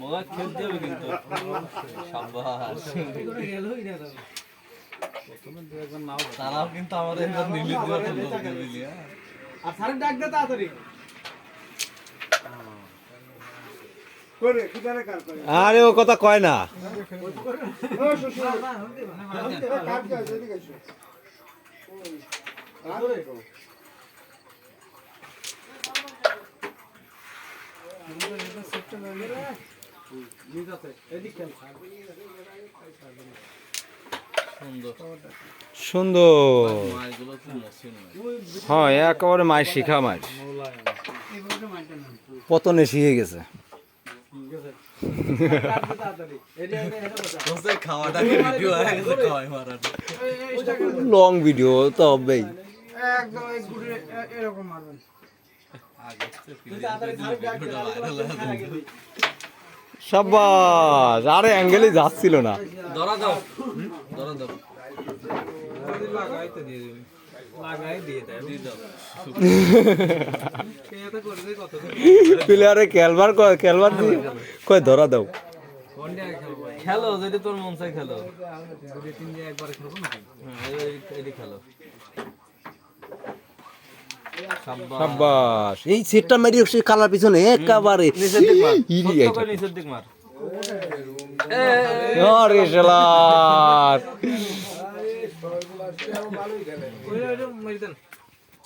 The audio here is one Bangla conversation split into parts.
মজা খেলতে হবে কিন্তু। তারাও কিন্তু আমাদের আর স্যারের ডাক দে তাড়াতাড়ি। আরে ও কথা কয় না। সুন্দর। হ্যাঁ একেবারে মায়ের শিখা মাছ পতনে শিখে গেছে। লং ভিডিও তো হবেই। এরকম মারবেন। সাব্বাস আরে অ্যাঙ্গেলই যাচ্ছিল না। ধরা দাও ধরা দাও প্লেয়ারে খেলবার খেলবার দিয়ে কয় ধরা দাও। খেলো যদি তোর মন চাই খেলো। তিন দিয়ে একবারে খেলব না? খেলো। সাব্বাস। সাব্বাস। এই সেটটা মেরি সে কালার পিছনে একেবারে। নিচের দিক মার। আরে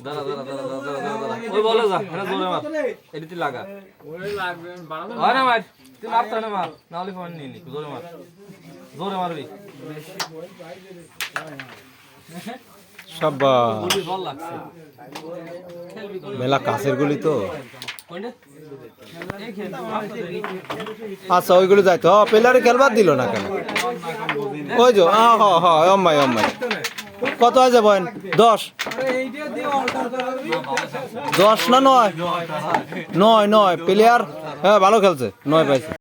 দাঁড়া দাঁড়া দাঁড়া দাঁড়া দাঁড়া দাঁড়া দাঁড়া। ওই বলে যা এটা জোরে মার। এটি তুই লাগা। হয় না মার তুই মারতে মার না হলে ফোন নিয়ে নি জোরে মার। জোরে মারবি। সাব্বাস। গুলি বল লাগছে। তো মেলা কাছের গুলি তো। আচ্ছা ওইগুলো যাইতো। প্লেয়ারে খেলবার দিল না কেন? ওই যে হ্যাঁ হ্যাঁ হ্যাঁ অম্মাই অম্মাই। কত আছে বয়েন? দশ। দশ না নয়? নয় নয়। প্লেয়ার হ্যাঁ ভালো খেলছে। নয় পাইছে।